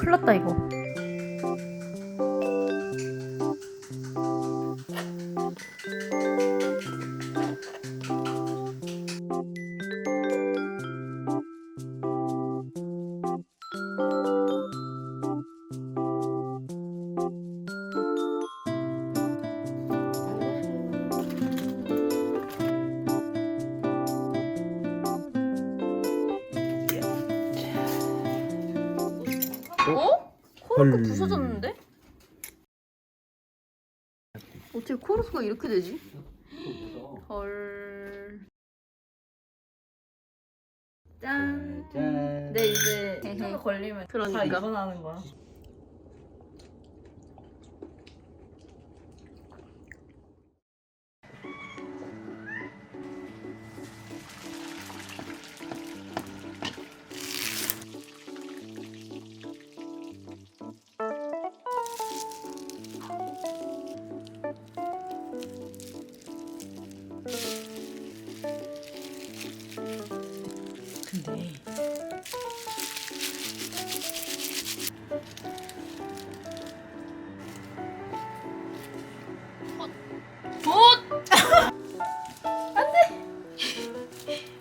큰일 났다 이거. 코르크 헐. 부서졌는데? 어떻게 코르크가 이렇게 되지? 헐. 짠. 짠. 네 이제 좀 걸리면 다 그러니까. 일어나는 거야. 근데.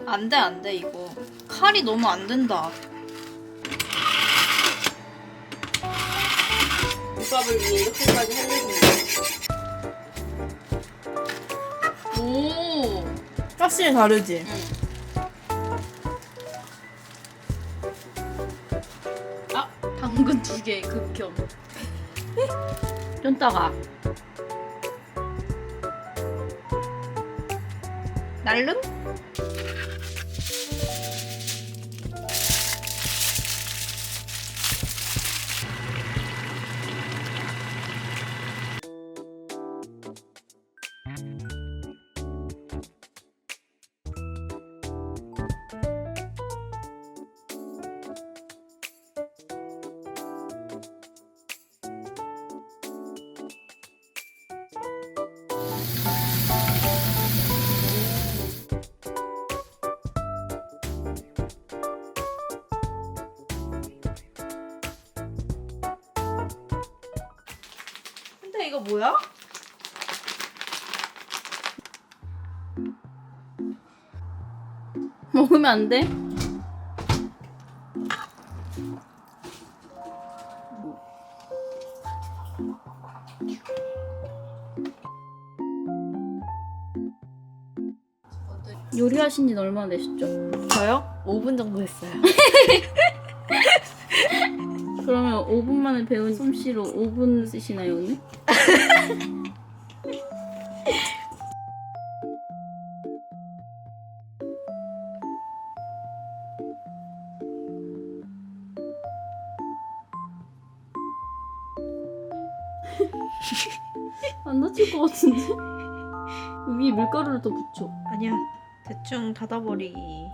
안돼! 안돼! 이거. 칼이 너무 안 된다. 국밥을 위해 이렇게까지 했는데 오. 확실히 다르지? 아 개 극혐. 좀 따가. 날름? 근데 이거 뭐야? 먹으면 안 돼? 요리하신 지는 얼마나 되셨죠? 저요? 5분 정도 했어요 그러면 5분 만에 배운 솜씨로 5분 쓰시나요 오늘? 안 다칠 것 같은데? 위에 밀가루를 더 붙여 아니야 대충 닫아버리기